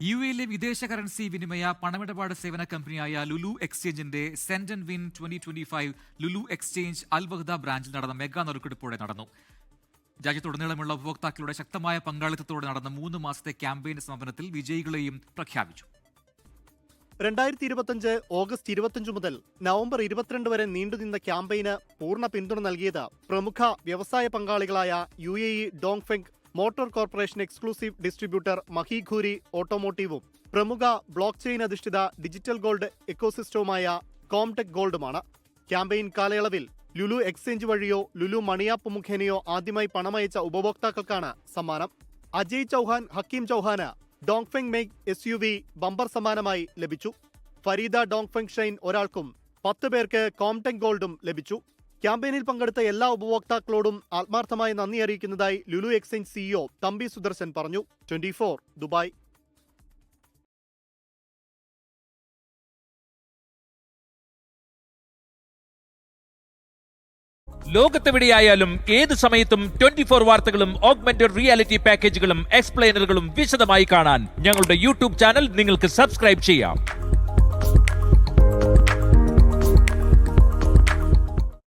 U എയിലെ വിദേശ currency വിനിമയ പണമിടപാട് സേവന കമ്പനിയായ Lulu എക്സ്ചേഞ്ചിന്റെ send and win twenty twenty five Lulu exchange Al Wahda ബ്രാഞ്ചിൽ നടന്ന മെഗാ നറുക്കെടുപ്പോടെ നടന്നു. രാജ്യത്തുടനീളമുള്ള ഉപഭോക്താക്കളുടെ ശക്തമായ പങ്കാളിത്തത്തോടെ നടന്ന മൂന്ന് മാസത്തെ ക്യാമ്പയിൻ സമാപനത്തിൽ വിജയികളെയും പ്രഖ്യാപിച്ചു. രണ്ടായിരത്തി ഇരുപത്തഞ്ച് ഓഗസ്റ്റ് ഇരുപത്തഞ്ച് മുതൽ നവംബർ ഇരുപത്തിരണ്ട് വരെ നീണ്ടുനിന്ന ക്യാമ്പയിന് പൂർണ പിന്തുണ നൽകിയത് പ്രമുഖ വ്യവസായ പങ്കാളികളായ U A E Dongfeng motor corporation exclusive distributor മഹിഘൂരി ഓട്ടോമോട്ടീവും പ്രമുഖ ബ്ലോക്ക് ചെയിൻ അധിഷ്ഠിത ഡിജിറ്റൽ ഗോൾഡ് എക്കോസിസ്റ്റവുമായ കോംടെക് ഗോൾഡുമാണ്. ക്യാമ്പയിൻ കാലയളവിൽ ലുലു എക്സ്ചേഞ്ച് വഴിയോ ലുലു മണിയാപ്പ് മുഖേനയോ ആദ്യമായി പണമയച്ച ഉപഭോക്താക്കൾക്കാണ് സമ്മാനം. Ajay Chauhan Hakeem Chauhan Dongfeng Mage S U V bumper സമ്മാനമായി ലഭിച്ചു. ഫരീദ ഡോങ്ഫെങ് ഷൈൻ ഒരാൾക്കും പത്ത് പേർക്ക് കോംടെക് ഗോൾഡും ലഭിച്ചു. ക്യാമ്പയിനിൽ പങ്കെടുത്ത എല്ലാ ഉപഭോക്താക്കളോടും ആത്മാർത്ഥമായി നന്ദി അറിയിക്കുന്നതായി ലുലു എക്സ്ചേഞ്ച് സിഇഒ തമ്പി സുദർശൻ പറഞ്ഞു. Twenty Dubai. ഏത് സമയത്തും ട്വന്റി ഫോർ വാർത്തകളും ഓഗ്മെന്റഡ് റിയാലിറ്റി പാക്കേജുകളും വിശദമായി കാണാൻ ഞങ്ങളുടെ യൂട്യൂബ് ചാനൽ നിങ്ങൾക്ക് സബ്സ്ക്രൈബ് ചെയ്യാം.